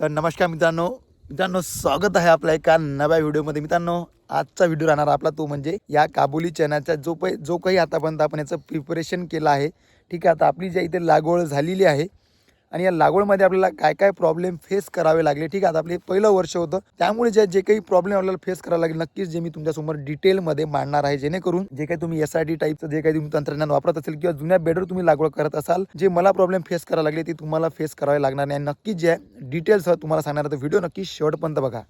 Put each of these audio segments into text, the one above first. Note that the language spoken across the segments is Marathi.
तर नमस्कार मित्रांनो. मित्रांनो स्वागत आहे आपल्या एका नव्या व्हिडिओमध्ये. मित्रांनो आजचा व्हिडिओ राहणार आपला तो म्हणजे या काबुली चण्याचा जो पै जो काही आतापर्यंत आपण याचं प्रिपरेशन केलं आहे. ठीक आहे आता आपली ज्या इथे लागवड झालेली आहे आणि या लागवडमध्ये आपल्याला काय काय प्रॉब्लेम फेस करावे लागले ठीक आहे? आता आपले पहिलं वर्ष होतं. त्यामुळे जे जे काही प्रॉब्लेम आपल्याला फेस करावे लागले नक्कीच जे मी तुमच्यासमोर डिटेलमध्ये मांडणार आहे जेणेकरून जे काही तुम्ही एस आर टी टाईपचं जे काही तुम्ही तंत्रज्ञान वापरत असेल किंवा जुन्या बेडवर तुम्ही लागवड करत असाल जे मला प्रॉब्लेम फेस करावे लागले ते तुम्हाला फेस करावे लागणार नाही. आणि नक्कीच जे डिटेल्स तुम्हाला सांगणार तर व्हिडिओ नक्की शेवटपर्यंत बघा.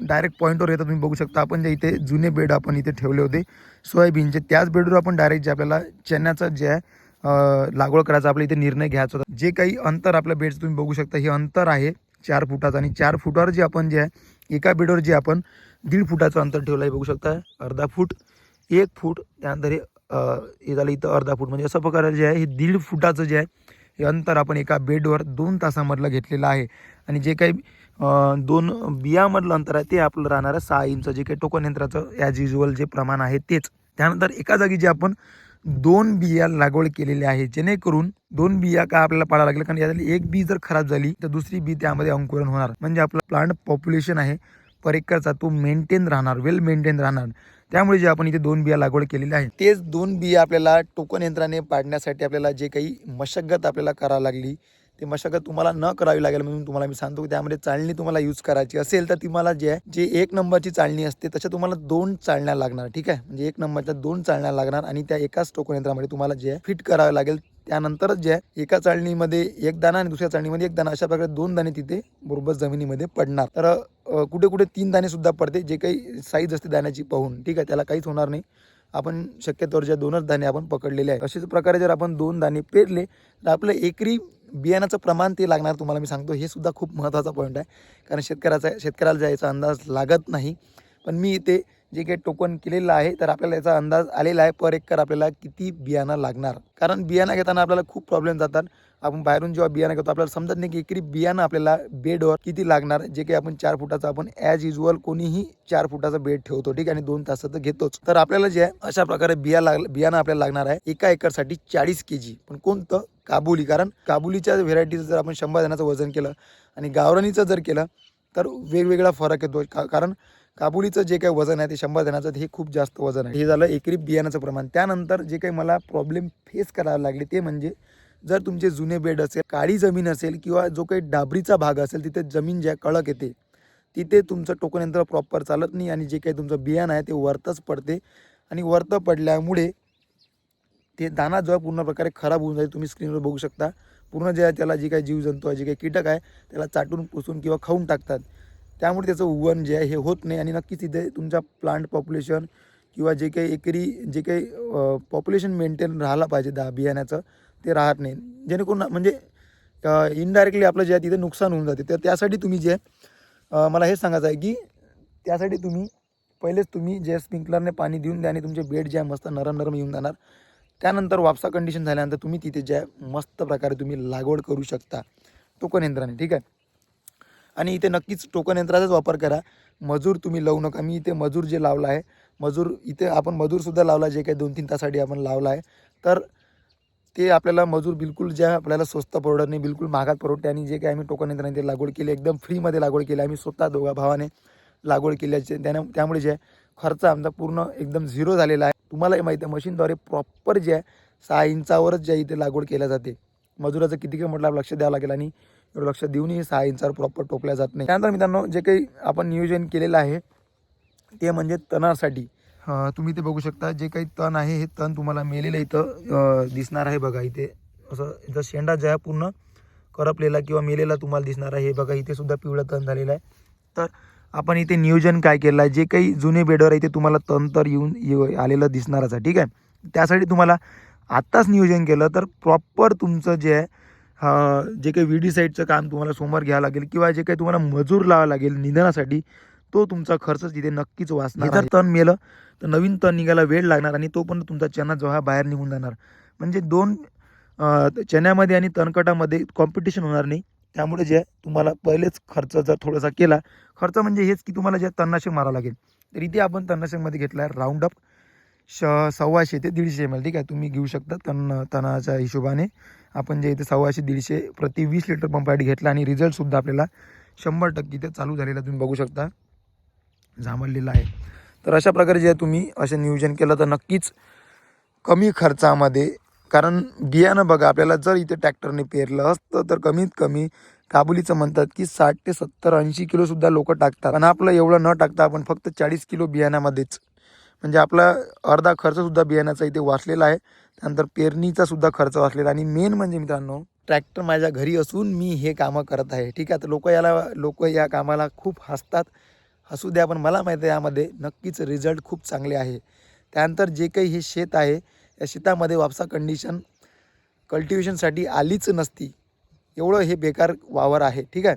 डायरेक्ट पॉईंटवर येतं तुम्ही बघू शकता. आपण जे इथे जुने बेड आपण इथे ठेवले होते सोयाबीनचे त्याच बेडवर आपण डायरेक्ट जे आपल्याला चण्याचं जे आहे लागवड करायचा आपल्या इथे निर्णय घ्यायचा होता. जे काही अंतर आपल्या बेडचं तुम्ही बघू शकता हे अंतर आहे चार फुटाचं आणि चार फुटावर जे आपण जे आहे एका बेडवर जे आपण दीड फुटाचं अंतर ठेवलं आहे बघू शकता अर्धा फूट एक फूट त्यानंतर हे झालं इथं अर्धा फूट. म्हणजे असं प्रकारे जे आहे हे दीड फुटाचं जे आहे हे अंतर आपण एका बेडवर दोन तासामधलं घेतलेलं आहे. आणि जे काही दोन बियामधलं अंतर आहे ते आपलं राहणार आहे सहा इंच. जे काही टोकन यंत्राचं ॲज युजल जे प्रमाण आहे तेच. त्यानंतर एका जागी जे आपण दोन बिया लागवड केलेल्या आहे जेणेकरून दोन बिया का आपल्याला पाळावं लागेल कारण यातली एक बी जर खराब झाली तर दुसरी बी त्यामध्ये अंकुरण होणार. म्हणजे आपला प्लांट पॉप्युलेशन आहे पर एकरचा तो मेंटेन राहणार वेल मेंटेन राहणार. त्यामुळे जे आपण इथे दोन बिया लागवड केलेल्या आहे तेच दोन बिया आपल्याला टोकन यंत्राने पाडण्यासाठी आपल्याला जे काही मशगत आपल्याला करावी लागली ते मशागत तुम्हाला न करावी लागेल म्हणून तुम्हाला मी सांगतो की त्यामध्ये चाळणी तुम्हाला यूज करायची असेल तर तुम्हाला जे आहे जे एक नंबरची चाळणी असते तशा तुम्हाला दोन चाळण्या लागणार ठीक आहे? म्हणजे एक नंबरच्या दोन चालण्या लागणार आणि त्या एकाच टोकन यंत्रामध्ये तुम्हाला जे आहे फिट करावे लागेल. त्यानंतरच जे आहे एका चाळणीमध्ये एक दाणा आणि दुसऱ्या चाळणीमध्ये एक दाणा अशा प्रकारे दोन दाणे तिथे बरोबर जमिनीमध्ये पडणार. तर कुठे कुठे तीन दाणे सुद्धा पडते जे काही साईज असते दाण्याची पाहून ठीक आहे? त्याला काहीच होणार नाही. आपण शक्यतोवर ज्या दोनच दाणे आपण पकडलेले आहे अशाच प्रकारे जर आपण दोन दाणे पेरले तर आपलं एकरी बियाण्याचं प्रमाण ते लागणार तुम्हाला मी सांगतो. हे सुद्धा खूप महत्त्वाचा पॉईंट आहे. कारण शेतकऱ्याचा शेतकऱ्याला जायचा अंदाज लागत नाही. पण मी इथे जे काही टोकन केलेलं आहे तर आपल्याला याचा अंदाज आलेला आहे. पर एकर आपल्याला किती बियाणं लागणार? कारण बियाणं घेताना आपल्याला खूप प्रॉब्लेम जातात. आपण बाहेरून जेव्हा बियाणं घेतो आपल्याला समजत नाही की एकरी बियाणं आपल्याला बेडवर किती लागणार जे काही आपण चार फुटाचं आपण ॲज युजल कोणीही चार फुटाचा बेड ठेवतो ठीक आहे? आणि दोन तासाचं घेतोच. तर आपल्याला जे आहे अशा प्रकारे बिया लाग बियाणं आपल्याला लागणार आहे एका एकरसाठी चाळीस के जी पण कोणतं? काबुली. कारण काबुलीच्या व्हेरायटीचं जर आपण शंभर जणांचं वजन केलं आणि गावरानीचं जर केलं तर वेगवेगळा फरक येतो. का कारण काबुलीचं जे काही वजन आहे ते शंभर जणांचं हे खूप जास्त वजन आहे. हे झालं एकरी बियाण्याचं प्रमाण. त्यानंतर जे काही मला प्रॉब्लेम फेस करावे लागले ते म्हणजे जर तुमचे जुने बेड असेल काळी जमीन असेल किंवा जो काही डाबरीचा भाग असेल तिथे जमीन ज्या कडक येते तिथे तुमचं टोकन यंत्र प्रॉपर चालत नाही आणि जे काही तुमचं बियाणं आहे ते वरतच पडते. आणि वरतं पडल्यामुळे ते दाना जेव्हा पूर्ण प्रकारे खराब होऊन जाईल. तुम्ही स्क्रीनवर बघू शकता. पूर्ण जे आहे त्याला जे काही जीवजंतू आहे जे काही कीटक आहे त्याला चाटून पुसून किंवा खाऊन टाकतात. त्यामुळे त्याचं उवन जे आहे हे होत नाही आणि नक्कीच इथे तुमच्या प्लांट पॉप्युलेशन किंवा जे काही एकरी जे काही पॉप्युलेशन मेंटेन राहायला पाहिजे दहा बियाण्याचं. ते राहत नाही जेणेकरून म्हणजे इनडायरेक्टली आपलं जे आहे तिथे नुकसान होऊन जाते. तर त्यासाठी तुम्ही जे मला हे सांगायचं आहे की त्यासाठी तुम्ही पहिलेच तुम्ही जे स्प्रिंकलरने पाणी देऊन द्या आणि तुमचे बेड जे आहे मस्त नरम नरम येऊन जाणार. त्यानंतर वापसा कंडिशन झाल्यानंतर तुम्ही तिथे जे आहे मस्त प्रकारे तुम्ही लागवड करू शकता. टोकन यंत्राने ठीक आहे? आणि इथे नक्कीच टोकन यंत्राचाच वापर करा. मजूर तुम्ही लावू नका. मी इथे मजूर जे लावला आहे मजूर इथे आपण मजूरसुद्धा लावला जे काही दोन तीन तासाठी आपण लावला आहे. तर ते आपल्याला मजूर बिलकुल ज्या आपल्याला स्वस्त परवडत नाही बिलकुल महागात परवडते आणि जे काही आम्ही टोकन यंत्राने ते लागवड केली एकदम फ्रीमध्ये लागवड केली. आम्ही स्वतः दोघा भावाने लागवड केल्याचे त्याने त्यामुळे जे आहे खर्च आमचा पूर्ण एकदम झिरो झालेला आहे. तुम्हालाही माहिती आहे मशीनद्वारे प्रॉपर जे आहे सहा इंचावरच जे आहे इथे लागवड केल्या जाते. मजुराचं किती काही म्हटलं लक्ष द्यावं लागेल आणि एवढं लक्ष देऊनही सहा इंचावर प्रॉपर टोकल्या जात नाही. त्यानंतर मित्रांनो जे काही आपण नियोजन केलेलं आहे ते म्हणजे तणासाठी. तुम्ही ते बघू शकता जे काही तण आहे हे तण तुम्हाला मेलेलं इथं दिसणार आहे बघा इथे. असं इथं शेंडा जे आहे पूर्ण करपलेला किंवा मेलेला तुम्हाला दिसणार आहे. हे बघा इथे सुद्धा पिवळं तण झालेलं आहे. तर आपण इथे नियोजन काय केलं आहे? जे काही जुने बेडवर आहे ते तुम्हाला तण तर येऊन आलेलं दिसणारच आहे ठीक आहे? त्यासाठी तुम्हाला आत्ताच नियोजन केलं तर प्रॉपर तुमचं जे आहे जे काही व्ही डी साईडचं काम तुम्हाला समोर घ्यावं लागेल किंवा जे काही तुम्हाला मजूर लावावं लागेल निधनासाठी तो तुमचा खर्च तिथे नक्कीच वाचणार जर तण मेलं तर नवीन तण निघायला वेळ लागणार आणि तो पण तुमचा चना जो हा बाहेर निघून जाणार. म्हणजे दोन चण्यामध्ये आणि तणकटामध्ये कॉम्पिटिशन होणार नाही. त्यामुळे जे तुम्हाला पहिलेच खर्च जर थोडासा केला खर्च म्हणजे हेच की तुम्हाला जे तणनाशक मारावं लागेल. तर इथे आपण तणनाशकमध्ये घेतला आहे राऊंड अप श सव्वाशे ते दीडशे एम एल ठीक आहे? तुम्ही घेऊ शकता तण तणाच्या हिशोबाने. आपण जे इथे सव्वाशे दीडशे प्रति वीस लिटर पंपासाठी घेतला आणि रिझल्टसुद्धा आपल्याला शंभर टक्के इथे चालू झालेलं तुम्ही बघू शकता. जांभळलेलं आहे. तर अशा प्रकारे जे तुम्ही असे नियोजन केलं तर नक्कीच कमी खर्चामध्ये कारण बियाणं बघा आपल्याला जर इथे ट्रॅक्टरने पेरलं असतं तर कमीत कमी काबुलीचं म्हणतात की साठ ते सत्तर ऐंशी किलोसुद्धा लोक टाकतात. पण आपलं एवढं न टाकता आपण फक्त चाळीस किलो बियाण्यामध्येच म्हणजे आपला अर्धा खर्चसुद्धा बियाण्याचा इथे वाचलेला आहे. त्यानंतर पेरणीचासुद्धा खर्च वाचलेला आणि मेन म्हणजे मित्रांनो ट्रॅक्टर माझ्या घरी असून मी हे कामं करत आहे. ठीक आहे तर लोक याला लोक या कामाला खूप हसतात. हसू द्या पण मला माहिती आहे यामध्ये नक्कीच रिझल्ट खूप चांगले आहे. त्यानंतर जे काही हे शेत आहे या शेतामध्ये वापसा कंडिशन कल्टिवेशनसाठी आलीच नसती. एवढं हे बेकार वावर आहे ठीक आहे?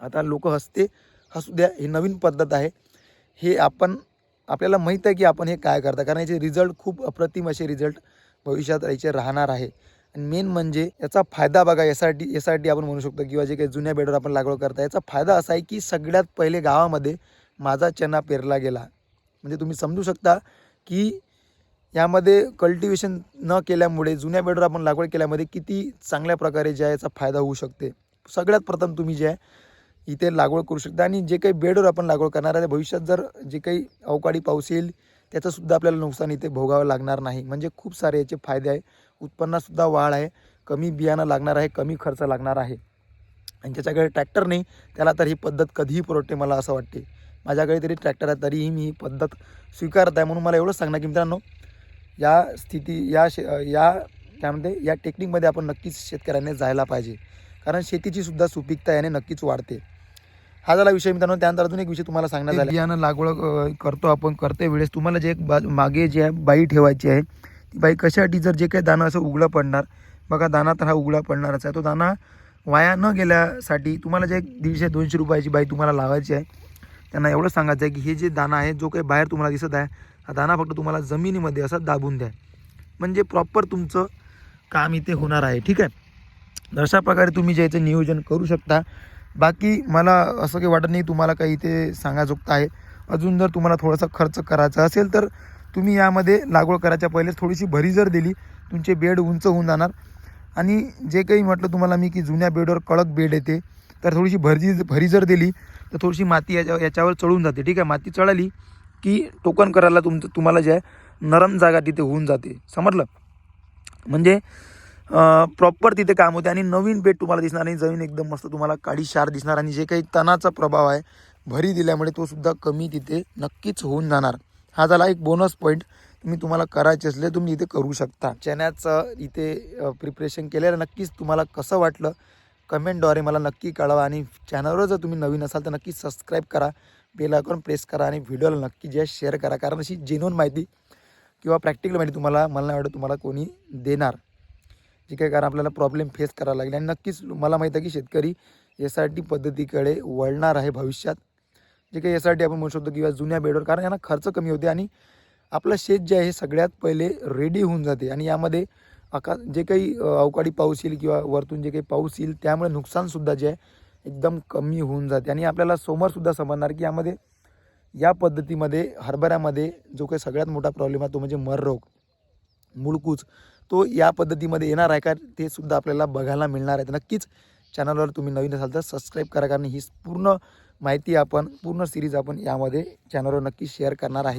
आता लोक हसते हसू द्या ही नवीन पद्धत आहे. हे आपण आपल्याला माहीत आहे की आपण हे काय करता कारण याचे रिझल्ट खूप अप्रतिम असे रिझल्ट भविष्यात याचे राहणार आहे. आणि मेन म्हणजे याचा फायदा बघा यासाठी यासाठी आपण म्हणू शकतो किंवा जे काही जुन्या बेडवर आपण लागवड करता याचा फायदा असा आहे की सगळ्यात पहिले गावामध्ये माझा चना पेरला गेला. म्हणजे तुम्ही समजू शकता की यामध्ये कल्टिवेशन न केल्यामुळे जुन्या बेडवर आपण लागवड केल्यामध्ये किती चांगल्या प्रकारे जे आहे याचा फायदा होऊ शकते. सगळ्यात प्रथम तुम्ही जे आहे इथे लागवड करू शकता आणि जे काही बेडवर आपण लागवड करणार आहे भविष्यात जर जे काही अवकाळी पाऊस येईल त्याचंसुद्धा आपल्याला नुकसान इथे भोगावं लागणार नाही. म्हणजे खूप सारे याचे फायदे आहे. उत्पन्नातसुद्धा वाढ आहे. कमी बियाणं लागणार आहे कमी खर्च लागणार आहे. आणि ज्याच्याकडे ट्रॅक्टर नाही त्याला तर ही पद्धत कधीही परवडते मला असं वाटते. माझ्याकडे तरी ट्रॅक्टर आहे तरीही मी ही पद्धत स्वीकारत आहे म्हणून मला एवढंच सांगणार की मित्रांनो या स्थिती या शे या त्यामध्ये या टेक्निकमध्ये आपण नक्कीच शेतकऱ्यांनी जायला पाहिजे. कारण शेतीची सुद्धा सुपीकता याने नक्कीच वाढते. हा झाला विषय मित्रांनो. त्यानंतर अजून एक विषय तुम्हाला सांगण्यात आला. बियाणं लागवड करतो आपण करते वेळेस. तुम्हाला जे एक बा मागे जे आहे बाई ठेवायची आहे बाई कशासाठी जर जे काही दाणं असं उघडं पडणार? बघा दाणा तर हा उघडा पडणारच आहे. तो दाणा वाया न गेल्यासाठी तुम्हाला जे दीडशे दोनशे रुपयाची बाई तुम्हाला लावायची आहे त्यांना एवढं सांगायचं आहे की हे जे दाणा आहे जो काही बाहेर तुम्हाला दिसत आहे हा दाणा फक्त तुम्हाला जमिनीमध्ये असा दाबून द्या. म्हणजे प्रॉपर तुमचं काम इथे होणार आहे ठीक आहे? तर अशा प्रकारे तुम्ही जे याचं नियोजन करू शकता. बाकी मला असं काही वाटत नाही तुम्हाला काही इथे सांगायजोगतं आहे. अजून जर तुम्हाला थोडासा खर्च करायचा असेल तर तुम्ही यामध्ये लागवड करायच्या पहिलेच थोडीशी भरी जर दिली तुमचे बेड उंच होऊन जाणार. आणि जे काही म्हटलं तुम्हाला मी की जुन्या बेडवर कडक बेड येते तर थोडीशी भरजी भरी जर दिली तर थोडीशी माती याच्या याच्यावर चढून जाते. ठीक आहे माती चढाली की टोकन करायला तुमचं तुम्हाला जे आहे नरम जागा तिथे होऊन जाते. समजलं? म्हणजे प्रॉपर तिथे काम होते आणि नवीन बेड तुम्हाला दिसणार आणि जमीन एकदम मस्त तुम्हाला काळी शार दिसणार आणि जे काही तणाचा प्रभाव आहे भरी दिल्यामुळे तो सुद्धा कमी तिथे नक्कीच होऊन जाणार. हा झाला एक बोनस पॉईंट तुम्ही तुम्हाला करायचे असले तुम्ही इथे करू शकता. चण्याचं इथे प्रिपरेशन केलेलं नक्कीच तुम्हाला कसं वाटलं कमेंटद्वारे मला नक्की कळवा. आणि चॅनलवर जर तुम्ही नवीन असाल तर नक्की सबस्क्राईब करा. बेल आयकॉन प्रेस करा आणि व्हिडिओला नक्की जे शेअर करा. कारण अशी जेन्युन माहिती किंवा प्रॅक्टिकल माहिती तुम्हाला मला नाही वाटत तुम्हाला कोणी देणार. जे काही कारण आपल्याला प्रॉब्लेम फेस करावा लागले. आणि नक्कीच मला माहीत आहे की शेतकरी एस आर टी पद्धतीकडे वळणार आहे भविष्यात. जे काही एस आर टी आपण म्हणू शकतो किंवा जुन्या बेडवर कारण यांना खर्च कमी होते आणि आपलं शेत जे आहे हे सगळ्यात पहिले रेडी होऊन जाते. आणि यामध्ये आका जे काही अवकाळी पाऊस येईल किंवा वरतून जे काही पाऊस येईल त्यामुळे नुकसानसुद्धा जे आहे एकदम कमी होऊन जाते. आणि आपल्याला समोरसुद्धा समजणार की यामध्ये या पद्धतीमध्ये हरभऱ्यामध्ये जो काही सगळ्यात मोठा प्रॉब्लेम आहे तो म्हणजे मर रोग. मुळकूच तो या पद्धतीमध्ये येणार आहे का ते सुद्धा आपल्याला बघायला मिळणार आहे. नक्कीच चॅनलवर तुम्ही नवीन असाल तर सबस्क्राईब करा कारण ही पूर्ण माहिती आपण पूर्ण सिरीज आपण यामध्ये चॅनलवर नक्की शेअर करणार आहे.